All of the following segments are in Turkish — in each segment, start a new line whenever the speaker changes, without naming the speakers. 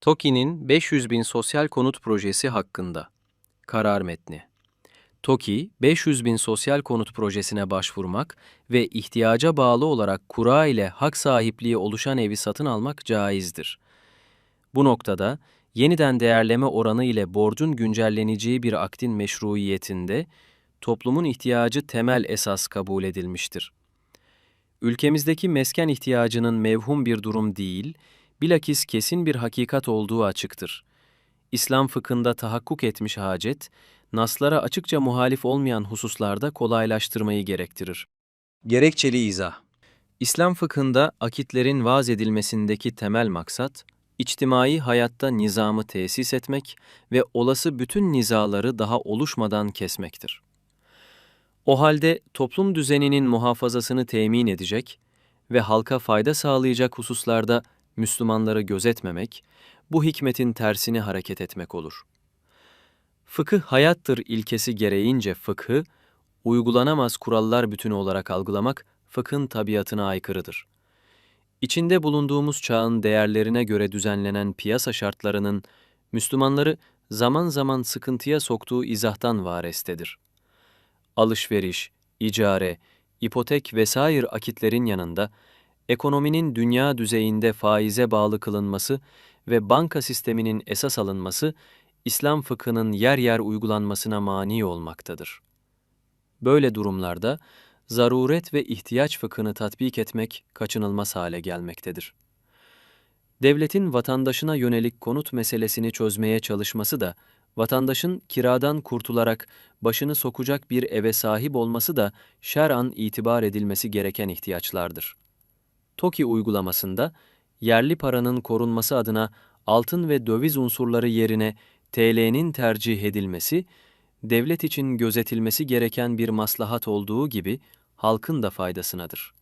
TOKİ'nin 500 bin sosyal konut projesi hakkında. Karar metni. TOKİ, 500 bin sosyal konut projesine başvurmak ve ihtiyaca bağlı olarak kura ile hak sahipliği oluşan evi satın almak caizdir. Bu noktada, yeniden değerleme oranı ile borcun güncelleneceği bir aktin meşruiyetinde, toplumun ihtiyacı temel esas kabul edilmiştir. Ülkemizdeki mesken ihtiyacının mevhum bir durum değil, bilakis kesin bir hakikat olduğu açıktır. İslam fıkhında tahakkuk etmiş hacet, naslara açıkça muhalif olmayan hususlarda kolaylaştırmayı gerektirir. Gerekçeli izah İslam fıkhında akitlerin vaz edilmesindeki temel maksat, içtimai hayatta nizamı tesis etmek ve olası bütün nizaları daha oluşmadan kesmektir. O halde toplum düzeninin muhafazasını temin edecek ve halka fayda sağlayacak hususlarda Müslümanları gözetmemek, bu hikmetin tersini hareket etmek olur. Fıkıh hayattır ilkesi gereğince fıkhı, uygulanamaz kurallar bütünü olarak algılamak, fıkhın tabiatına aykırıdır. İçinde bulunduğumuz çağın değerlerine göre düzenlenen piyasa şartlarının, Müslümanları zaman zaman sıkıntıya soktuğu izahtan varestedir. Alışveriş, icare, ipotek vesaire akitlerin yanında, ekonominin dünya düzeyinde faize bağlı kılınması ve banka sisteminin esas alınması, İslam fıkhının yer yer uygulanmasına mani olmaktadır. Böyle durumlarda, zaruret ve ihtiyaç fıkhını tatbik etmek kaçınılmaz hale gelmektedir. Devletin vatandaşına yönelik konut meselesini çözmeye çalışması da, vatandaşın kiradan kurtularak başını sokacak bir eve sahip olması da şer'an itibar edilmesi gereken ihtiyaçlardır. TOKİ uygulamasında yerli paranın korunması adına altın ve döviz unsurları yerine TL'nin tercih edilmesi, devlet için gözetilmesi gereken bir maslahat olduğu gibi halkın da faydasınadır.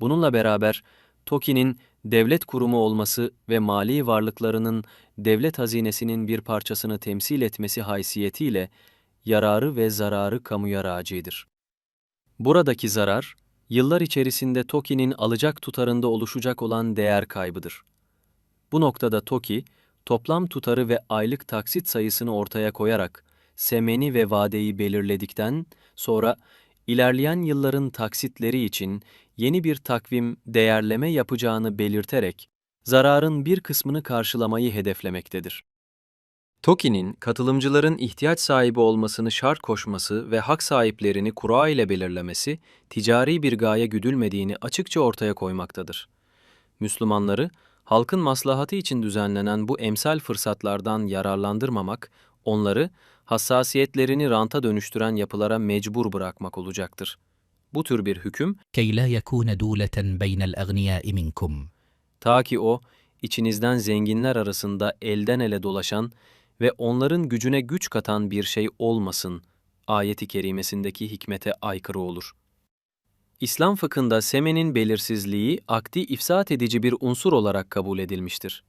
Bununla beraber TOKİ'nin devlet kurumu olması ve mali varlıklarının devlet hazinesinin bir parçasını temsil etmesi haysiyetiyle yararı ve zararı kamuya racidir. Buradaki zarar, yıllar içerisinde TOKİ'nin alacak tutarında oluşacak olan değer kaybıdır. Bu noktada TOKİ, toplam tutarı ve aylık taksit sayısını ortaya koyarak semeni ve vadeyi belirledikten sonra ilerleyen yılların taksitleri için yeni bir takvim değerleme yapacağını belirterek zararın bir kısmını karşılamayı hedeflemektedir. TOKİ'nin katılımcıların ihtiyaç sahibi olmasını şart koşması ve hak sahiplerini kura ile belirlemesi, ticari bir gaye güdülmediğini açıkça ortaya koymaktadır. Müslümanları, halkın maslahatı için düzenlenen bu emsal fırsatlardan yararlandırmamak, onları hassasiyetlerini ranta dönüştüren yapılara mecbur bırakmak olacaktır. Bu tür bir hüküm,
كي لا يكون دولة بين الأغنياء منكم
ta ki o, içinizden zenginler arasında elden ele dolaşan ve onların gücüne güç katan bir şey olmasın ayeti kerimesindeki hikmete aykırı olur. İslam fıkhında semenin belirsizliği akdi ifsat edici bir unsur olarak kabul edilmiştir.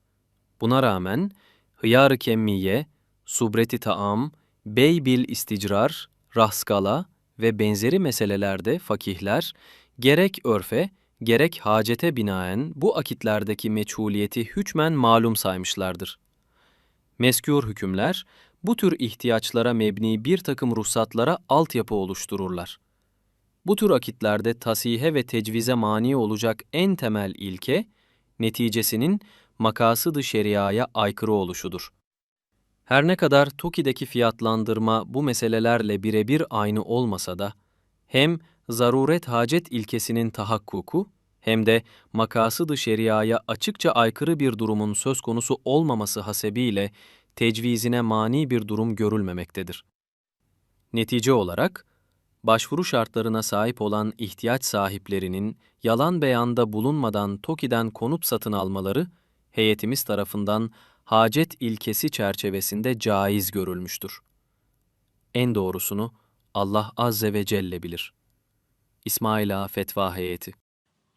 Buna rağmen hıyar-ı kemmiye, subreti taam, bey bil isticrar, rahskala ve benzeri meselelerde fakihler gerek örfe gerek hacete binaen bu akitlerdeki meçhuliyeti hükmen malum saymışlardır. Meskûr hükümler, bu tür ihtiyaçlara mebni bir takım ruhsatlara altyapı oluştururlar. Bu tür akitlerde tasihe ve tecvize mani olacak en temel ilke, neticesinin makasıdı şeriaya aykırı oluşudur. Her ne kadar TOKİ'deki fiyatlandırma bu meselelerle birebir aynı olmasa da, hem zaruret hacet ilkesinin tahakkuku, hem de makasıdı şeriaya açıkça aykırı bir durumun söz konusu olmaması hasebiyle tecvizine mani bir durum görülmemektedir. Netice olarak, başvuru şartlarına sahip olan ihtiyaç sahiplerinin yalan beyanda bulunmadan TOKİ'den konut satın almaları, heyetimiz tarafından hacet ilkesi çerçevesinde caiz görülmüştür. En doğrusunu Allah Azze ve Celle bilir. İsmaila Fetva Heyeti